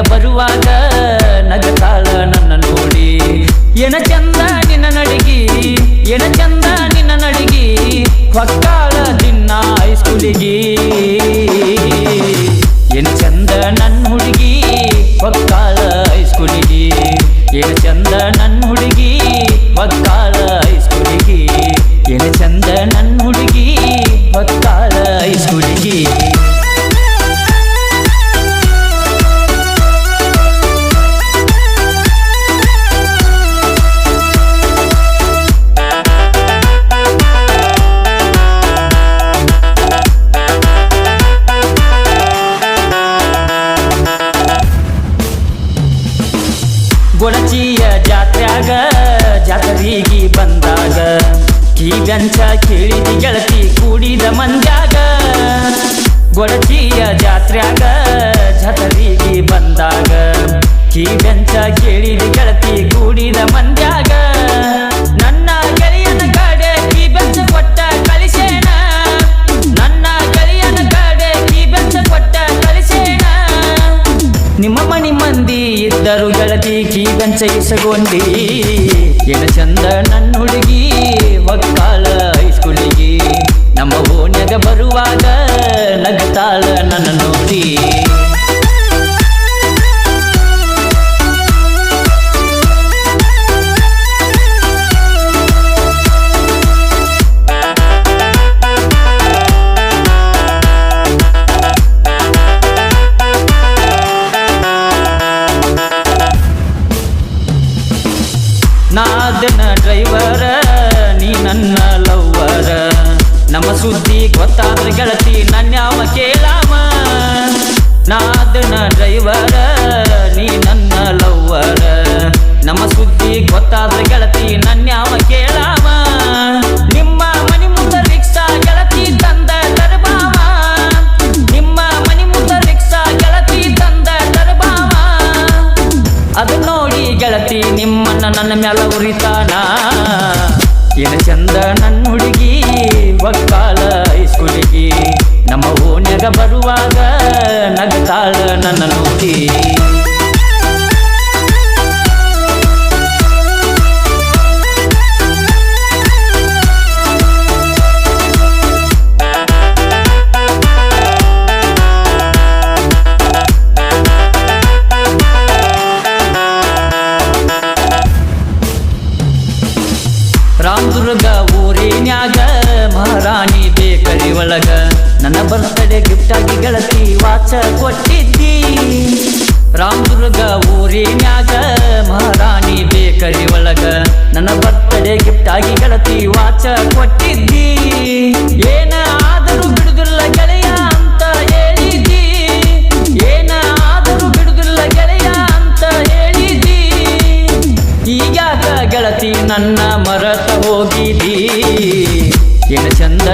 ಬರುವಾಗ ನಗತಾಳ ನನ್ನ ನೋಡಿ. ಏನ ಚಂದ ನಿನ್ನ ನಡಿಗಿ, ಎನ ಚಂದ ನಿನ್ನ ನಡಿಗಿ, ಹೊಕ್ಕಾಳ ದಿನ ಹೈಸ್ಕೂಲಿಗಿ ಎನ ಚಂದ ನನ್ನ ಹುಡುಗಿ, ಹೊಕ್ಕಾಳ ಹೈಸ್ಕೂಲಿಗಿ ಏನ ಚಂದ ನನ್ನ ಹುಡುಗಿ, ಹೊಕ್ಕಾಳ ಹೈಸ್ಕೂಲಿಗಿ ಎನ ಚಂದ ನನ್ನ ಹುಡುಗಿ, ಹೊಕ್ಕಾಳ ಹೈಸ್ಕೂಲಿಗಿ ಕೀಗಂಚ ಕೇಳಿದಿ ಗೆಳತಿ ಕೂಡಿದ ಮಂದ್ಯಾಗ. ಗೊಡಚಿಯ ಜಾತ್ರ್ಯಾಗ ಜಾತ್ರೀಗಿ ಬಂದಾಗ. ಕೀಗಂಚ ಕೇಳಿದಿ ಗೆಳತಿ ಕೂಡಿದ ಮಂದ್ಯಾಗ. ನನ್ನ ಗೆಳೆಯನ ಕಡೆ ಕೀ ಬೆಂಚ ಕೊಟ್ಟ ಕಳಿಸೇನ? ನನ್ನ ಗೆಳೆಯನ ಕಡೆ ಕೀ ಬೆಂಚ ಕೊಟ್ಟ ಕಳಿಸೇನ? ನಿಮ್ಮ ಮನಿ ಮಂದಿ ಇದ್ದರು ಗೆಳತಿ ಕೀಗಂಚ ಇಸಗೊಂಡಿ ಎನ ಚಂದ ನನ್ನ ಹುಡುಗಿ ಸುದ್ದಿ ಗೊತ್ತಾದ್ರ ಗೆಳತಿ ನನ್ಯಾವ ಕೇಳಾಮ? ನಾದನ ಡ್ರೈವರ ನೀ ನನ್ನ ಲವ್ವರ ನಮ್ಮ ಸುದ್ದಿ ಗೊತ್ತಾದ್ರ ಗೆಳತಿ ನನ್ಯಾವ ಕೇಳಾಮ? ನಿಮ್ಮ ಮನಿ ಮುಂದ ರಿಕ್ಷಾ ಗೆಳತಿ ತಂದ ತರಬಾವ ನಿಮ್ಮ ಮನಿ ಮುಂದ ರಿಕ್ಷಾ ಗೆಳತಿ ತಂದ ತರಬಾವ ಅದು ನೋಡಿ ಗೆಳತಿ, ನಿಮ್ಮನ್ನ ನನ್ನ ಮ್ಯಾಲ ಉರಿತಾನ. ಏನ ಚಂದ ನನ್ನ ಹುಡುಗಿ ಒಕ್ಕಾಳ ಹೈಸ್ಕೂಲಿಗೆ ನಮ್ಮ ಓಣ್ಯಾಗ ಬರುವಾಗ ನಗತಾಳ ನನ್ನ ನೋಡಿ ಒಳಗ ನನ್ನ ಬರ್ತಡೆ ಗಿಫ್ಟ್ ಆಗಿ ಗೆಳತಿ ವಾಚ ಕೊಟ್ಟಿದ್ದಿ. ರಾಮದುರ್ಗ ಊರಿನ್ಯಾಗ ಮಹಾರಾಣಿ ಬೇಕರಿ ಒಳಗ ನನ್ನ ಬರ್ತಡೆ ಗಿಫ್ಟ್ ಆಗಿ ಗೆಳತಿ ವಾಚ ಕೊಟ್ಟಿದ್ದಿ. ಏನ ಆದರೂ ಬಿಡುದಿಲ್ಲ ಗೆಳೆಯ ಅಂತ ಹೇಳಿದಿ ಏನ ಆದರೂ ಬಿಡುದಿಲ್ಲ ಗೆಳೆಯ ಅಂತ ಹೇಳಿದಿ ಈಗ್ಯಾಕ ಗೆಳತಿ ನನ್ನ ಮರತ ಹೋಗಿದಿ ಏನ ಚಂದ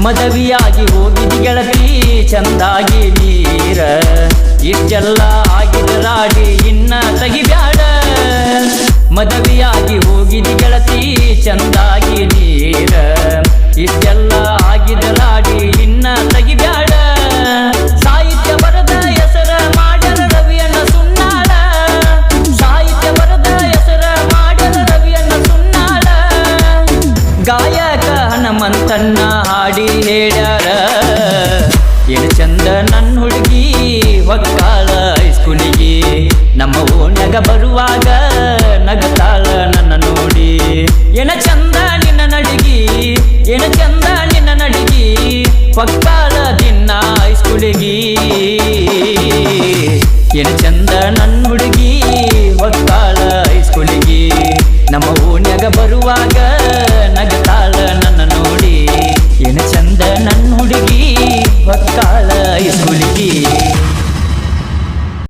ಮದವಿಯಾಗಿ ಹೋಗಿದ್ ಗೆಳತಿ, ಚಂದಾಗಿ ನೀರ. ಇಷ್ಟೆಲ್ಲ ಆಗಿದ ರಾಡಿ ಇನ್ನ ತಗಿಬ್ಯಾಡ. ಮದವಿಯಾಗಿ ಹೋಗಿದ್ ಗೆಳತಿ, ಚಂದಾಗಿ ನೀರ. ಇಷ್ಟೆಲ್ಲ ನಮ್ಮ ಓಣ್ಯಾಗ ಬರುವಾಗ ನಗತಾಳ ನನ್ನ ನೋಡಿ. ಏನ ಚಂದ ನಿನ್ನ ನಡಿಗಿ, ಏನ ಚಂದ ನಿನ್ನ ನಡಿಗಿ ಒಕ್ಕಾಳ ದಿನ ಹೈಸ್ಕೂಲಿಗಿ ಏನ ಚಂದ ನನ್ನ ಹುಡುಗಿ ಒಕ್ಕಾಳ ಐಸ್ಕುಳಿಗಿ ನಮ್ಮ ಓಣ್ಯಾಗ ಬರುವಾಗ